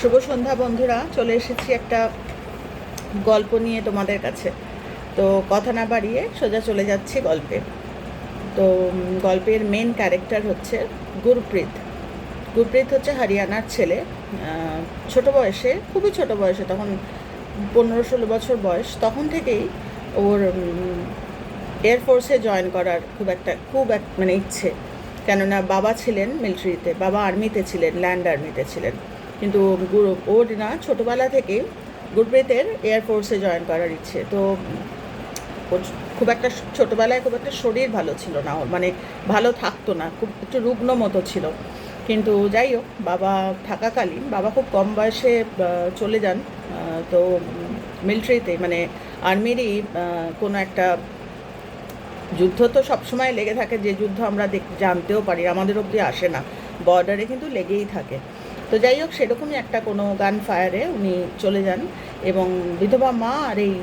শুভ সন্ধ্যা, বন্ধুরা। চলে এসেছি একটা গল্প নিয়ে তোমাদের কাছে। তো কথা না বাড়িয়ে সোজা চলে যাচ্ছি গল্পে। তো গল্পের মেন ক্যারেক্টার হচ্ছে গুরপ্রীত। গুরপ্রীত হচ্ছে হরিয়ানার ছেলে। ছোট বয়সে, খুবই ছোট বয়সে, তখন পনেরো ষোলো বছর বয়স, তখন থেকেই ওর এয়ারফোর্সে জয়েন করার খুব একটা, খুব এক মানে ইচ্ছে। কেননা বাবা ছিলেন মিলিটারিতে বাবা আর্মিতে ছিলেন ল্যান্ড আর্মিতে ছিলেন। কিন্তু ওর না ছোটোবেলা থেকেই গুরপ্রীতের এয়ারফোর্সে জয়েন করার ইচ্ছে। তো খুব একটা ছোটোবেলায় খুব একটা শরীর ভালো ছিল না ওর মানে ভালো থাকতো না, খুব একটু রুগ্ন মতো ছিল। কিন্তু যাই হোক, বাবা থাকাকালীন, বাবা খুব কম বয়সে চলে যান। তো মিলিটারিতে মানে আর্মিরই কোনো একটা যুদ্ধ তো সবসময় লেগে থাকে, যে যুদ্ধ আমরা দেখ, জানতেও পারি, আমাদের অবধি আসে না। বর্ডারে কিন্তু লেগেই থাকে। তো যাই হোক, সেরকমই একটা কোনো গান ফায়ারে উনি চলে যান এবং বিধবা মা আর এই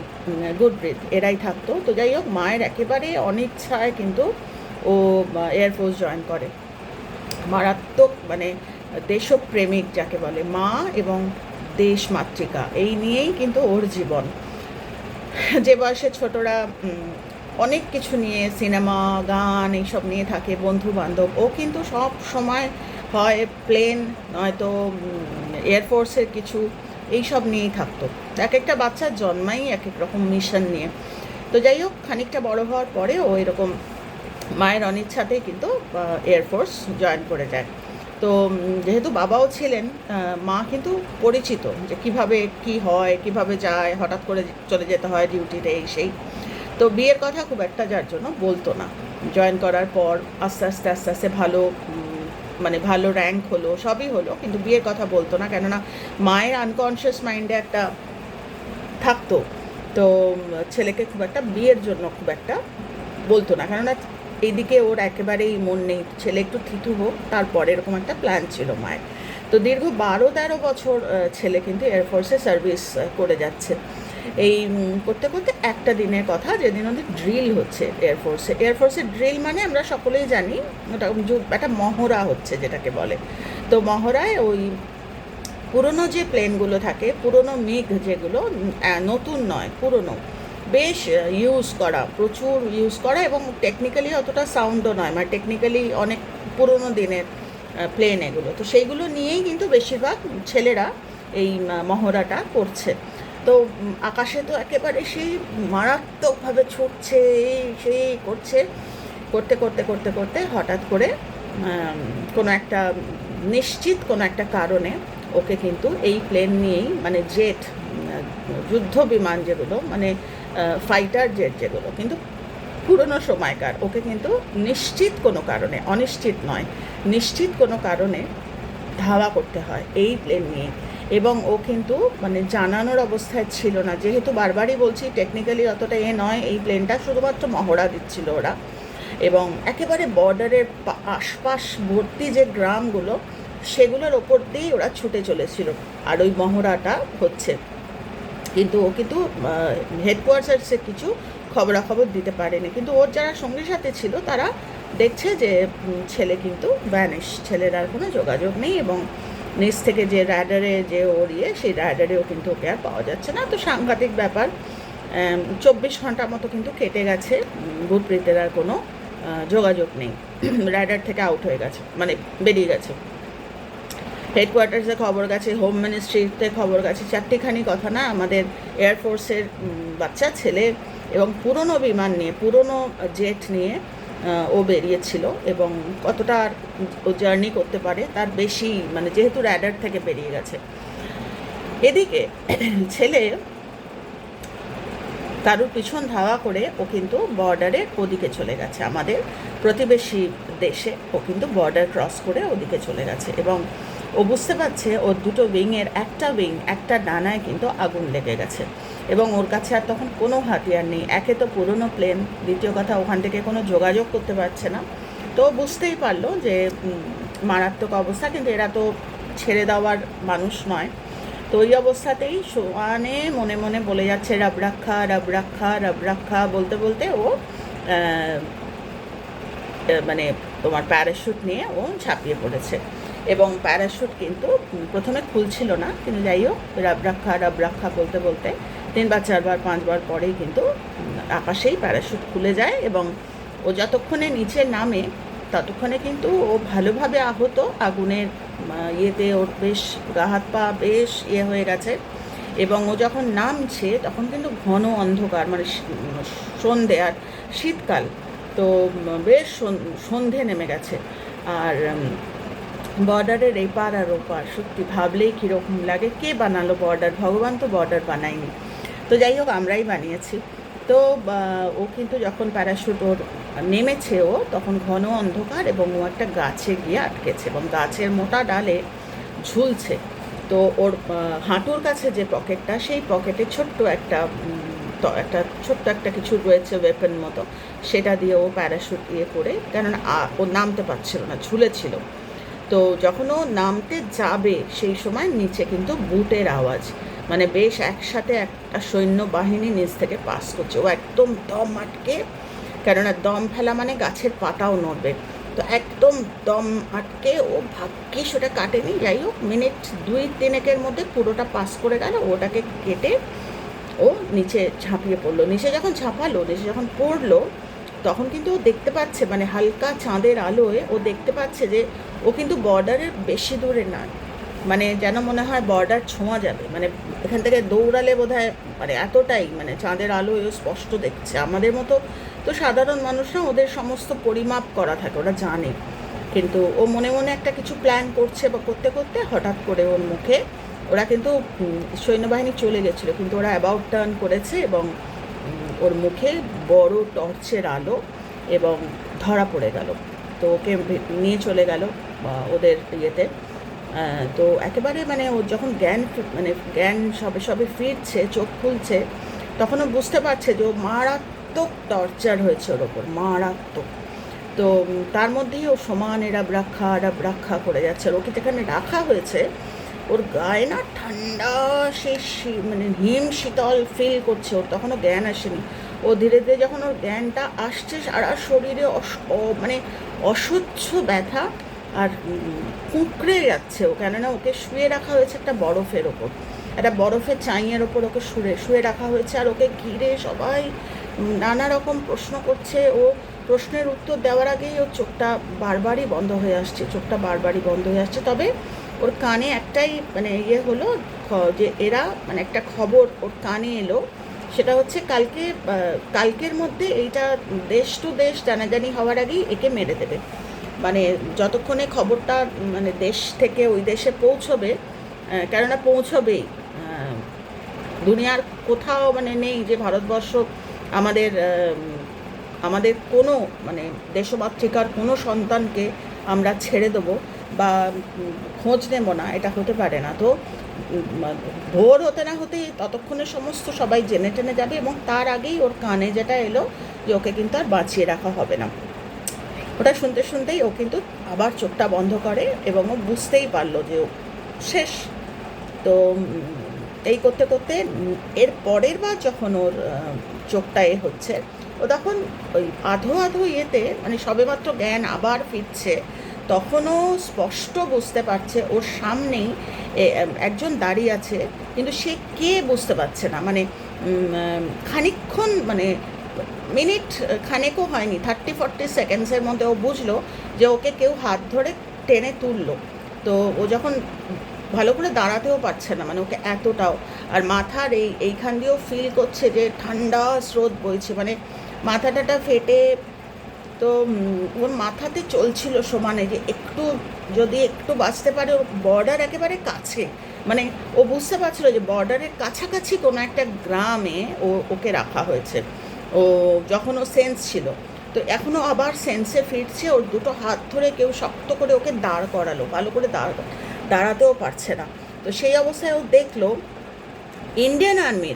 গুডব্রিথ এরাই থাকতো। তো যাই হোক, মায়ের একেবারে অনিচ্ছায় কিন্তু ও এয়ারফোর্স জয়েন করে। মারাত্মক মানে দেশপ্রেমিক যাকে বলে, মা এবং দেশ মাতৃকা এই নিয়েই কিন্তু ওর জীবন। যে বয়সে ছোটরা অনেক কিছু নিয়ে, সিনেমা, গান, এইসব নিয়ে থাকে বন্ধু বান্ধব ও কিন্তু সব সময় হয় প্লেন নয়তো এয়ারফোর্সের কিছু, এইসব নিয়েই থাকতো। এক একটা বাচ্চার জন্মাই এক এক রকম মিশন নিয়ে। তো যাই হোক, খানিকটা বড় হওয়ার পরে ও এরকম মায়ের অনিচ্ছাতেই কিন্তু এয়ারফোর্স জয়েন করে যায়। তো যেহেতু বাবাও ছিলেন মা কিন্তু পরিচিত যে কীভাবে কি হয়, কীভাবে যায়, হঠাৎ করে চলে যেতে হয় ডিউটিতে এই সেই। তো বিয়ের কথা খুব একটা যার জন্য বলতো না। জয়েন করার পর আস্তে আস্তে আস্তে আস্তে ভালো মানে ভালো র্যাঙ্ক হলো, সবই হলো, কিন্তু বিয়ের কথা বলতো না, কেননা মায়ের আনকনশিয়াস মাইন্ডে একটা থাকতো। তো ছেলেকে খুব একটা বিয়ের জন্য খুব একটা বলতো না, কেননা এইদিকে ওর একেবারেই মন নেই, ছেলে একটু থিতু হোক, তারপরে এরকম একটা প্ল্যান ছিল মায়ের। তো দীর্ঘ বারো তেরো বছর ছেলে কিন্তু এয়ারফোর্সে সার্ভিস করে যাচ্ছে। এই করতে করতে একটা দিনের কথা, যেদিন ওদের ড্রিল হচ্ছে এয়ারফোর্সে এয়ারফোর্সের ড্রিল মানে আমরা সকলেই জানি, ওটা একটা মহড়া হচ্ছে যেটাকে বলে। তো মহড়ায় ওই পুরনো যে প্লেনগুলো থাকে, পুরনো মেঘ যেগুলো নতুন নয়, পুরনো, বেশ ইউজ করা, প্রচুর ইউজ করা এবং টেকনিক্যালি অতটা সাউন্ডও নয় মানে টেকনিক্যালি অনেক পুরনো দিনের প্লেন এগুলো। তো সেইগুলো নিয়েই কিন্তু বেশিরভাগ ছেলেরা এই মহড়াটা করছে। তো আকাশে তো একেবারে সেই মারাত্মকভাবে ছুটছে, এই সেই করছে। করতে করতে করতে করতে হঠাৎ করে কোনো একটা নিশ্চিত কোনো একটা কারণে ওকে কিন্তু এই প্লেন নিয়েই মানে জেট যুদ্ধ বিমান যেগুলো মানে ফাইটার জেট যেগুলো, কিন্তু পুরনো সময়কার, ওকে কিন্তু নিশ্চিত কোনো কারণে, অনিশ্চিত নয়, নিশ্চিত কোনো কারণে ধাওয়া করতে হয় এই প্লেন নিয়ে। এবং ও কিন্তু মানে জানানোর অবস্থায় ছিল না। যেহেতু বারবারই বলছি টেকনিক্যালি অতটা এ নয়, এই প্লেনটা শুধুমাত্র মহড়া দিচ্ছিল ওরা। এবং একেবারে বর্ডারের আশপাশ ভর্তি যে গ্রামগুলো, সেগুলোর ওপর দিয়েই ওরা ছুটে চলেছিল। আর ওই মহড়াটা হচ্ছে। কিন্তু ও কিন্তু হেডকোয়ার্টার্সে কিছু খবরাখবর দিতে পারেনি। কিন্তু ওর যারা সঙ্গী সাথে ছিল, তারা দেখছে যে ছেলে কিন্তু ভ্যানিশ ছেলের আর কোনো যোগাযোগ নেই এবং নিচ থেকে যে রাডারে যে ওর ইয়ে সেই রাডারেও কিন্তু ওকে আর পাওয়া যাচ্ছে না। তো সাংঘাতিক ব্যাপার। চব্বিশ ঘণ্টার মতো কিন্তু কেটে গেছে। গুরপ্রীতের আর কোনো যোগাযোগ নেই। রাডার থেকে আউট হয়ে গেছে মানে বেরিয়ে গেছে। হেডকোয়ার্টার্সে খবর গেছে, হোম মিনিস্ট্রিতে খবর গেছে। চারটিখানি কথা না, আমাদের এয়ারফোর্সের বাচ্চা, ছেলে এবং পুরনো বিমান নিয়ে, পুরনো জেট নিয়ে ও বেরিয়েছিল এবং কতটা আর ও জার্নি করতে পারে তার বেশি মানে যেহেতু র্যাডার থেকে বেরিয়ে গেছে। এদিকে ছেলে কারুর পিছন ধাওয়া করে ও কিন্তু বর্ডারের ওদিকে চলে গেছে। আমাদের প্রতিবেশী দেশে ও কিন্তু বর্ডার ক্রস করে ওদিকে চলে গেছে এবং ও বুঝতে পারছে ওর দুটো উইংয়ের একটা উইং একটা ডানায় কিন্তু আগুন লেগে গেছে। এবং ওর কাছে আর তখন কোনো হাতিয়ার নেই। একে তো পুরনো প্লেন, দ্বিতীয় কথা ওখান থেকে কোনো যোগাযোগ করতে পারছে না। তো বুঝতেই পারল যে মারাত্মক অবস্থা, কিন্তু এরা তো ছেড়ে দেওয়ার মানুষ নয়। তো ওই অবস্থাতেই সোয়ানে মনে মনে বলে যাচ্ছে, রব রাখা রব রাখা রব রাখা, বলতে বলতে ও মানে তোমার প্যারাশুট নিয়ে ও ঝাঁপিয়ে পড়েছে। এবং প্যারাশুট কিন্তু প্রথমে খুলছিল না, কিন্তু যাই হোক, রাব রাখা রাব রাখা, বলতে বলতে তিনবার, চারবার, পাঁচবার পরেই কিন্তু আকাশেই প্যারাশুট খুলে যায় এবং ও যতক্ষণে নিচে নামে, ততক্ষণে কিন্তু ও ভালোভাবে আহত। আগুনের ইয়েতে ওর বেশ গা হাত পা বেশ ইয়ে হয়ে গেছে এবং ও যখন নামছে, তখন কিন্তু ঘন অন্ধকার মানে সন্ধে আর শীতকাল। তো বেশ সন- সন্ধে নেমে গেছে। আর বর্ডারের এই পার আর ওপার সত্যি ভাবলেই কীরকম লাগে। কে বানালো বর্ডার? ভগবান তো বর্ডার বানায়নি। তো যাই হোক, আমরাই বানিয়েছি। তো ও কিন্তু যখন প্যারাশুট ওর নেমেছে ও, তখন ঘন অন্ধকার এবং ও একটা গাছে গিয়ে আটকেছে এবং গাছের মোটা ডালে ঝুলছে। তো ওর হাঁটুর কাছে যে পকেটটা, সেই পকেটে ছোট্ট একটা একটা ছোট্ট একটা কিছু রয়েছে ওয়েপন মতো। সেটা দিয়ে ও প্যারাশুট ইয়ে করে, কেননা ও নামতে পারছিল না, ঝুলেছিল। তো যখন ও নামতে যাবে, সেই সময় নিচে কিন্তু বুটের আওয়াজ। মানে বেশ একসাথে একটা সৈন্য বাহিনী নিচ থেকে পাস করছে। ও একদম দম আটকে, কেননা দম ফেলা মানে গাছের পাতাও নড়বে। তো একদম দম আটকে, ও ভাগ্যিস ওটা কাটেনি। যাই হোক, মিনিট দুই তিনেকের মধ্যে পুরোটা পাস করে গেল। ওটাকে কেটে ও নিচে ঝাঁপিয়ে পড়ল। নিচে যখন ঝাঁপালো, নিচে যখন পড়ল, তখন কিন্তু ও দেখতে পাচ্ছে মানে হালকা চাঁদের আলোয় ও দেখতে পাচ্ছে যে ও কিন্তু বর্ডারের বেশি দূরে না। মানে যেন মনে হয় বর্ডার ছোঁয়া যাবে। মানে এখান থেকে দৌড়ালে বোধ হয় মানে এতটাই মানে চাঁদের আলো ও স্পষ্ট দেখছে। আমাদের মতো তো সাধারণ মানুষরা ওদের সমস্ত পরিমাপ করা থাকে, ওরা জানে। কিন্তু ও মনে মনে একটা কিছু প্ল্যান করছে বা করতে করতে হঠাৎ করে ওর মুখে ওরা কিন্তু সৈন্যবাহিনী চলে গেছিল। কিন্তু ওরা অ্যাবাউট টার্ন করেছে এবং ওর মুখে বড় টর্চের আলো এবং ধরা পড়ে গেল। তো ওকে নিয়ে চলে গেল। ওদের ইয়েতে। তো একেবারে মানে ও যখন জ্ঞান মানে জ্ঞান সবে সবে ফিরছে, চোখ খুলছে তখন ও বুঝতে পারছে যে ও মারাত্মক টর্চার হয়েছে ওর ওপর, মারাত্মক। তো তার মধ্যেই ও সমান এরাব রাখা এরাব রাখা করে যাচ্ছে। আর ওকে যেখানে রাখা হয়েছে, ওর গায়ে না ঠান্ডা সে মানে হিম শীতল ফিল করছে, ওর তখনও জ্ঞান আসেনি। ও ধীরে ধীরে যখন ওর জ্ঞানটা আসছে, সারা শরীরে মানে অসহ্য ব্যথা কুঁকড়ে যাচ্ছে ও, কেননা ওকে শুয়ে রাখা হয়েছে একটা বরফের ওপর। একটা বরফের চাইয়ের ওপর ওকে শুয়ে শুয়ে রাখা হয়েছে আর ওকে ঘিরে সবাই নানা রকম প্রশ্ন করছে। ও প্রশ্নের উত্তর দেওয়ার আগেই ওর চোখটা বারবারই বন্ধ হয়ে আসছে, চোখটা বারবারই বন্ধ হয়ে আসছে। তবে ওর কানে একটাই মানে ইয়ে হলো যে এরা মানে একটা খবর ওর কানে এলো, সেটা হচ্ছে কালকে কালকের মধ্যে এইটা দেশ টু দেশ জানাজানি হওয়ার আগেই একে মেরে দেবে। মানে যতক্ষণে খবরটা মানে দেশ থেকে ওই দেশে পৌঁছবে কেননা পৌঁছবেই। দুনিয়ার কোথাও মানে নেই যে ভারতবর্ষ আমাদের আমাদের কোনো মানে দেশমাতৃকার কোনো সন্তানকে আমরা ছেড়ে দেবো বা খোঁজ নেব না, এটা হতে পারে না। তো ভোর হতে না হতেই ততক্ষণে সমস্ত সবাই জেনে টেনে যাবে এবং তার আগেই ওর কানে যেটা এলো যে ওকে কিন্তু আর বাঁচিয়ে রাখা হবে না। ওটা শুনতে শুনতেই ও কিন্তু আবার চোখটা বন্ধ করে এবং ও বুঝতেই পারল যে ও শেষ। তো এই করতে করতে এর পরের বার যখন ওর চোখটা এ হচ্ছে, ও তখন ওই আধো আধো ইয়েতে মানে সবেমাত্র জ্ঞান আবার ফিরছে, তখনও স্পষ্ট বুঝতে পারছে ওর সামনেই একজন দাঁড়িয়ে আছে, কিন্তু সে কে বুঝতে পারছে না। মানে খানিকক্ষণ মানে মিনিট খানেকও হয়নি থার্টি ফর্টি সেকেন্ডসের মধ্যে ও বুঝলো যে ওকে কেউ হাত ধরে টেনে তুললো। তো ও যখন ভালো করে দাঁড়াতেও পারছে না মানে ওকে এতটাও। আর মাথার এই, এইখান দিয়েও ফিল করছে যে ঠান্ডা স্রোত বইছে মানে মাথাটাটা ফেটে তো ওর মাথাতে চলছিল সমানে যে একটু, যদি একটু বাঁচতে পারে, ওর বর্ডার একেবারে কাছে। মানে ও বুঝতে পারছিল যে বর্ডারের কাছাকাছি কোনো একটা গ্রামে ও, ওকে রাখা হয়েছে। ও যখন ও সেন্স ছিল। তো এখনও আবার সেন্সে ফিরছে, ওর দুটো হাত ধরে কেউ শক্ত করে ওকে দাঁড় করালো, ভালো করে দাঁড় দাঁড়াতেও পারছে না। তো সেই অবস্থায় ও দেখল ইন্ডিয়ান আর্মির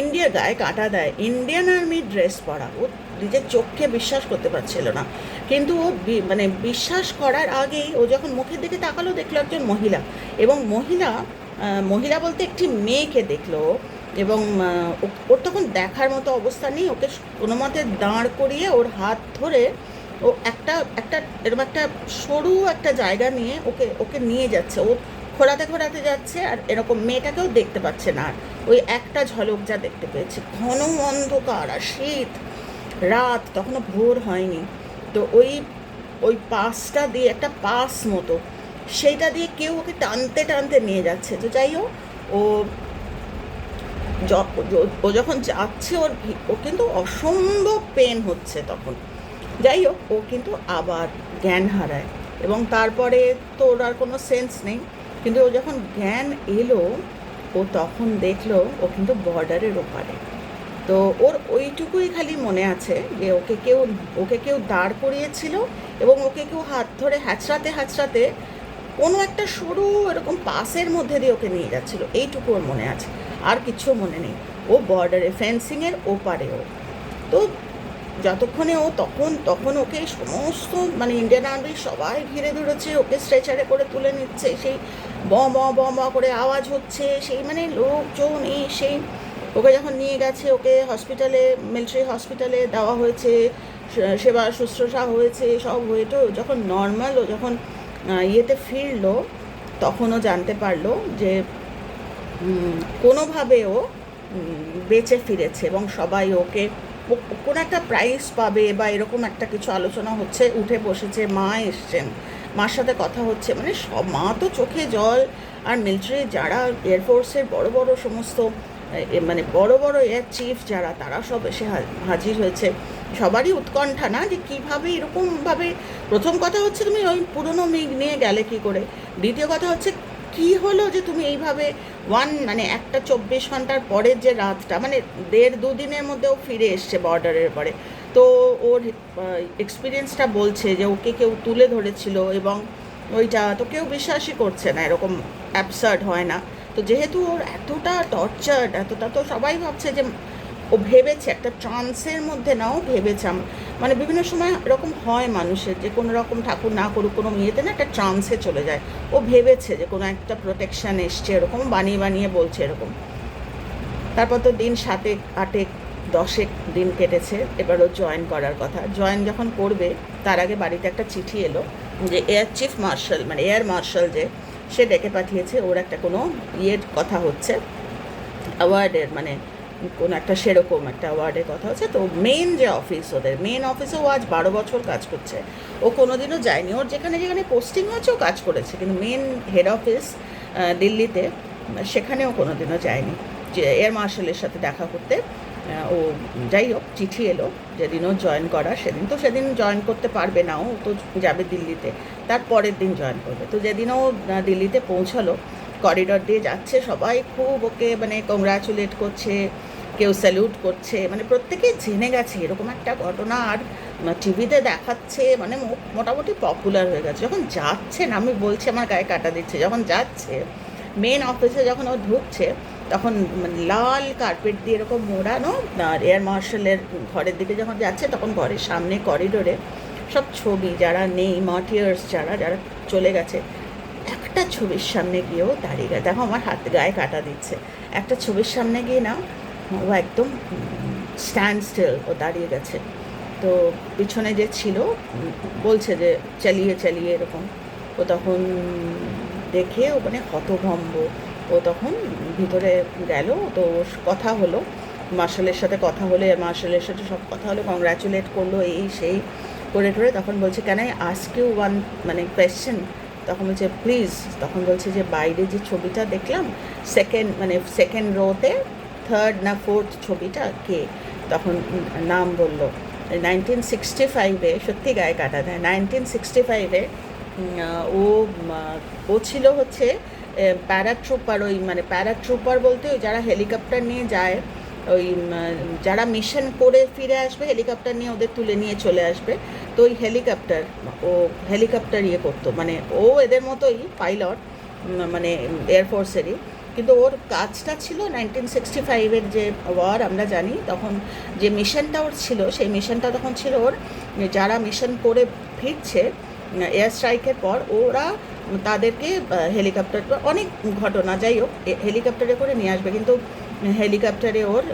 ইন্ডিয়া গায়ে কাটা দেয় ইন্ডিয়ান আর্মির ড্রেস পরা। ও নিজের চোখকে বিশ্বাস করতে পারছিল না। কিন্তু ও মানে বিশ্বাস করার আগেই ও যখন মুখের দিকে তাকালো, দেখল একজন মহিলা। এবং মহিলা মহিলা বলতে একটি মেয়েকে দেখল। এবং ওর তখন দেখার মতো অবস্থা নেই। ওকে কোনো মতে দাঁড় করিয়ে ওর হাত ধরে ও একটা একটা এরকম একটা সরু একটা জায়গা নিয়ে ওকে ওকে নিয়ে যাচ্ছে। ও খোঁড়াতে খোঁড়াতে যাচ্ছে আর এরকম মেয়েটাকেও দেখতে পাচ্ছে না আর। ওই একটা ঝলক যা দেখতে পেয়েছে। ঘন অন্ধকার আর শীত। রাত তখনও ভোর হয়নি। তো ওই ওই পাসটা দিয়ে একটা পাস মতো, সেইটা দিয়ে কেউ ওকে টানতে টানতে নিয়ে যাচ্ছে। তো যাই হোক, ও ও যখন যাচ্ছে, ওর ও কিন্তু অসম্ভব পেন হচ্ছে তখন। যাই হোক, ও কিন্তু আবার জ্ঞান হারায়। এবং তারপরে তো ওর আর কোনো সেন্স নেই। কিন্তু ও যখন জ্ঞান এলো, ও তখন দেখল, ও কিন্তু বর্ডারের ওপারে। তো ওর ওইটুকুই খালি মনে আছে যে, ওকে কেউ ওকে কেউ দাঁড় করিয়েছিল এবং ওকে কেউ হাত ধরে হ্যাচড়াতে হ্যাচড়াতে কোনো একটা সরু এরকম পাসের মধ্যে দিয়ে ওকে নিয়ে যাচ্ছিল। এইটুকু ওর মনে আছে। আর কিছু মনে নেই। ও বর্ডারে ফেন্সিংয়ের ওপারে ও তো যতক্ষণে ও তখন তখন ওকে সমস্ত মানে ইন্ডিয়ান আর্মি সবাই ঘিরে ধরেছে, ওকে স্ট্রেচারে করে তুলে নিচ্ছে, সেই ব ব ব ব করে আওয়াজ হচ্ছে, সেই মানে লোকজন এই সেই ওকে যখন নিয়ে গেছে, ওকে হসপিটালে মিলিটারি হসপিটালে দেওয়া হয়েছে সেবা শুশ্রূষা হয়েছে, সব হয়ে তো যখন নর্মাল ও যখন ইয়েতে ফিরলো তখনও জানতে পারল যে উম, কোনোভাবে ও উম, বেঁচে ফিরেছে এবং সবাই ওকে কোনো একটা প্রাইজ পাবে বা এরকম একটা কিছু আলোচনা হচ্ছে উঠে বসেছে মা এসছেন। মার সাথে কথা হচ্ছে মানে সব মা তো চোখে জল। আর মিলিটারি যারা এয়ারফোর্সের বড় বড় সমস্ত মানে বড় বড় এয়ার চিফ যারা তারা সব এসে হাজির হয়েছে। সবারই উৎকণ্ঠা না যে কীভাবে এরকমভাবে প্রথম কথা হচ্ছে তুমি ওই পুরনো মিগ নিয়ে গেলে কি করে? দ্বিতীয় কথা হচ্ছে কি হলো যে তুমি এইভাবে ওয়ান মানে একটা চব্বিশ ঘণ্টার পরের যে রাতটা মানে দেড় দুদিনের মধ্যেও ফিরে এসছে বর্ডারের পরে। তো ওর এক্সপিরিয়েন্সটা বলছে যে ওকে কেউ তুলে ধরেছিল এবং ওইটা তো কেউ বিশ্বাসই করছে না, এরকম অ্যাবসার্ড হয় না। তো যেহেতু ওর এতটা টর্চার্ড এতটা তো সবাই ভাবছে যে ও ভেবেছে, একটা ট্রান্সের মধ্যে নাও ভেবেছে মানে বিভিন্ন সময় এরকম হয় মানুষের যে কোনো রকম ঠাকুর না করুক, কোনো ইয়েতে না একটা ট্রান্সে চলে যায়। ও ভেবেছে যে কোনো একটা প্রোটেকশন এসছে, এরকম বানিয়ে বানিয়ে বলছে এরকম। তারপর তো দিন সাতেক, আটেক, দশেক দিন কেটেছে, এবার ও জয়েন করার কথা। জয়েন যখন করবে, তার আগে বাড়িতে একটা চিঠি এলো যে এয়ার চিফ মার্শাল মানে এয়ার মার্শাল যে, সে ডেকে পাঠিয়েছে, ওর একটা কোনো ইয়ের কথা হচ্ছে অ্যাওয়ার্ডের মানে কোনো একটা সেরকম একটা ওয়ার্ডের কথা হচ্ছে। তো মেন যে অফিস ওদের মেন অফিসে ও আজ বারো বছর কাজ করছে। ও কোনোদিনও যায়নি। ওর যেখানে যেখানে পোস্টিং হয়েছে ও কাজ করেছে। কিন্তু মেন হেড অফিস দিল্লিতে সেখানেও কোনোদিনও যায়নি। যে এয়ার মার্শালের সাথে দেখা করতে ও যাই হোক, চিঠি এলো যেদিন ও জয়েন করা সেদিন। তো সেদিন জয়েন করতে পারবে না ও তো যাবে দিল্লিতে। তার পরের দিন জয়েন করবে। তো যেদিন ও দিল্লিতে পৌঁছালো করিডর দিয়ে যাচ্ছে সবাই খুব ওকে মানে কংগ্রাচুলেট করছে। কেউ স্যালুট করছে। মানে প্রত্যেকেই জেনে গেছে, এরকম একটা ঘটনা আর টিভিতে দেখাচ্ছে মানে মোটামুটি পপুলার হয়ে গেছে। যখন যাচ্ছে না, আমি বলছি, আমার গায়ে কাটা দিচ্ছে। যখন যাচ্ছে মেন অফিসে যখন ও ঢুকছে, তখন মানে লাল কার্পেট দিয়ে এরকম মোড়ানো, আর এয়ার মার্শালের ঘরের দিকে যখন যাচ্ছে, তখন ঘরের সামনে করিডোরে সব ছবি, যারা নেই মার্টিয়ার্স যারা যারা চলে গেছে, একটা ছবির সামনে গিয়েও দাঁড়িয়ে গেছে। দেখো, আমার হাত গায়ে কাটা দিচ্ছে। একটা ছবির সামনে গিয়ে না ও একদম স্ট্যান্ড স্টিল ও দাঁড়িয়ে গেছে। তো পিছনে যে ছিল, বলছে যে চালিয়ে চালিয়ে এরকম। ও তখন দেখে ও মানে হতভম্ব। ও তখন ভিতরে গেল, তো কথা হলো, মার্শালের সাথে কথা হলো, মার্শালের সাথে সব কথা হলো কংগ্রাচুলেট করল, এই, সেই করে টরে তখন বলছে কেন আই ওয়ান মানে কোয়েশ্চেন তখন বলছে প্লিজ তখন বলছে যে, বাইরে যে ছবিটা দেখলাম সেকেন্ড মানে সেকেন্ড রোতে থার্ড না ফোর্থ ছবিটা কে? তখন নাম বলল। নাইনটিন সিক্সটি ফাইভে সত্যি গায়ে কাটা দেয় নাইনটিন সিক্সটি ফাইভে ও ও ছিল হচ্ছে প্যারাট্রুপার ওই মানে প্যারাট্রুপার বলতে ওই যারা হেলিকপ্টার নিয়ে যায়, ওই যারা মিশন করে ফিরে আসবে হেলিকপ্টার নিয়ে ওদের তুলে নিয়ে চলে আসবে, তো ওই হেলিকপ্টার ও হেলিকপ্টার ইয়ে করতো। মানে ও এদের মতোই পাইলট মানে এয়ারফোর্সেরই কিন্তু ওর কাজটা ছিল নাইনটিন সিক্সটি ফাইভের যে ওয়ার আমরা জানি, তখন যে মিশনটা ওর ছিল, সেই মিশনটা তখন ছিল ওর যারা মিশন করে ফিরছে এয়ার স্ট্রাইকের পর, ওরা তাদেরকে হেলিকপ্টার অনেক ঘটনা, যাই হোক হেলিকপ্টারে করে নিয়ে আসবে, কিন্তু হেলিকপ্টারে ওর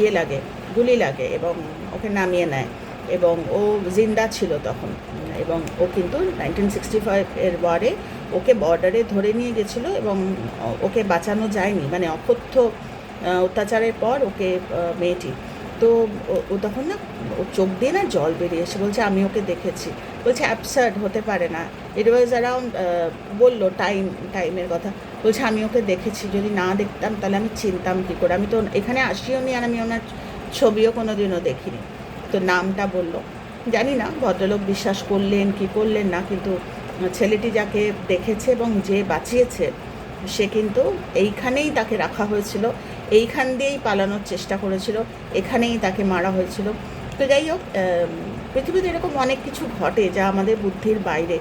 ইয়ে লাগে, গুলি লাগে এবং ওকে নামিয়ে নেয়। এবং ও জিন্দা ছিল তখন। এবং ও কিন্তু নাইনটিন সিক্সটি ফাইভ এর ওয়ারে ওকে বর্ডারে ধরে নিয়ে গেছিল এবং ওকে বাঁচানো যায়নি। মানে অকথ্য অত্যাচারের পর ওকে মেয়েটি। তো ও- তখন না, ও চোখ দিয়ে না জল বেরিয়ে এসে বলছে, আমি ওকে দেখেছি। বলছে অ্যাবসার্ড হতে পারে না। ইট ওয়াজ অ্যারাউন্ড বলল টাইম টাইমের কথা। বলছে, আমি ওকে দেখেছি। যদি না দেখতাম, তাহলে আমি চিনতাম কী করে? আমি তো এখানে আসিও নি আর আমি ওনার ছবিও কোনো দিনও দেখিনি। তো নামটা বলল। জানি না, ভদ্রলোক বিশ্বাস করলেন কি করলেন না, কিন্তু ছেলেটি যাকে দেখেছে এবং যে বাঁচিয়েছে, সে কিন্তু এইখানেই তাকে রাখা হয়েছিল, এইখান দিয়েই পালানোর চেষ্টা করেছিল, এখানেই তাকে মারা হয়েছিল। তো যাই হোক পৃথিবীতে এরকম অনেক কিছু ঘটে যা আমাদের বুদ্ধির বাইরে।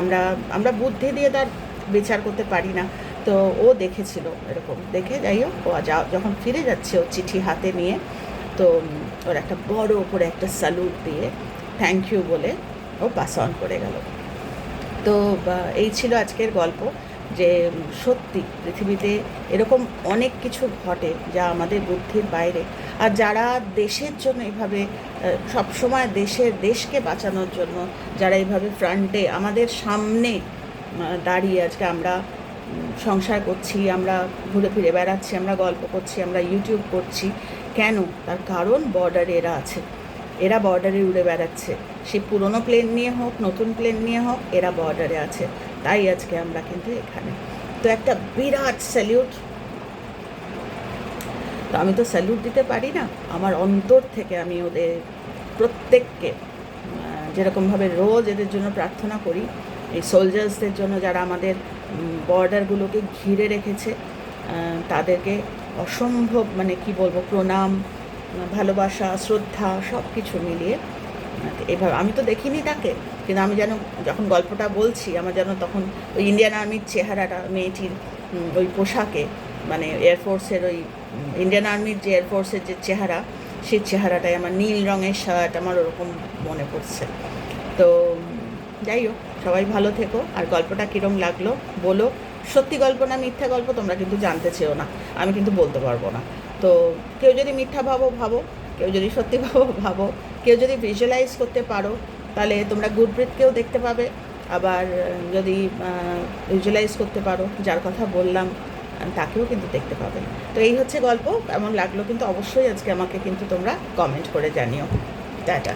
আমরা আমরা বুদ্ধি দিয়ে তার বিচার করতে পারি না। তো ও দেখেছিল এরকম। দেখে যাই হোক, ও যখন ফিরে যাচ্ছে ও চিঠি হাতে নিয়ে, তো ওর একটা বড় ওপরে একটা স্যালুট দিয়ে থ্যাংক ইউ বলে ও পাস অন করে গেল। তো এই ছিল আজকের গল্প যে সত্যি পৃথিবীতে এরকম অনেক কিছু ঘটে যা আমাদের বুদ্ধির বাইরে। আর যারা দেশের জন্য এভাবে সবসময় দেশের দেশকে বাঁচানোর জন্য, যারা এইভাবে ফ্রন্টে আমাদের সামনে দাঁড়িয়ে আজকে আমরা সংসার করছি, আমরা ঘুরে ফিরে বেড়াচ্ছি, আমরা গল্প করছি, আমরা ইউটিউব করছি কেন? তার কারণ বর্ডারে এরা আছে। এরা বর্ডারে উড়ে বেড়াচ্ছে। সে পুরনো প্লেন নিয়ে হোক, নতুন প্লেন নিয়ে হোক, এরা বর্ডারে আছে। তাই আজকে আমরা কিন্তু এখানে। তো একটা বিরাট স্যালিউট তো আমি তো স্যালুট দিতে পারি না। আমার অন্তর থেকে আমি ওদের প্রত্যেককে যেরকমভাবে রোজ এদের জন্য প্রার্থনা করি, এই সোলজার্সদের জন্য যারা আমাদের বর্ডারগুলোকে ঘিরে রেখেছে তাদেরকে অসম্ভব মানে কি বলব, প্রণাম, ভালোবাসা, শ্রদ্ধা সব কিছু মিলিয়ে। এভাবে আমি তো দেখিনি তাকে, কিন্তু আমি যেন যখন গল্পটা বলছি, আমার যেন তখন ওই ইন্ডিয়ান আর্মির চেহারাটা, মেয়েটির ওই পোশাকে মানে এয়ারফোর্সের ওই ইন্ডিয়ান আর্মির যে এয়ারফোর্সের যে চেহারা, সেই চেহারাটাই আমার নীল রঙের শার্ট আমার ওরকম মনে পড়ছে। তো যাই হোক, সবাই ভালো থেকো, আর গল্পটা কীরম লাগল, বলো। সত্যি গল্প না মিথ্যা গল্প তোমরা কিন্তু জানতে চেও না। আমি কিন্তু বলতে পারব না। তো কেউ যদি মিথ্যা ভাবো ভাবো। কেউ যদি সত্যি ভাবো ভাবো। কেউ যদি ভিজুয়ালাইজ করতে পারো, তাহলে তোমরা গুডব্রিথকেও দেখতে পাবে। আবার যদি ভিজুয়ালাইজ করতে পারো, যার কথা বললাম তাকেও কিন্তু দেখতে পাবে। তো এই হচ্ছে গল্প। এমন লাগল কিন্তু অবশ্যই আজকে আমাকে কিন্তু তোমরা কমেন্ট করে জানিও। টাটা।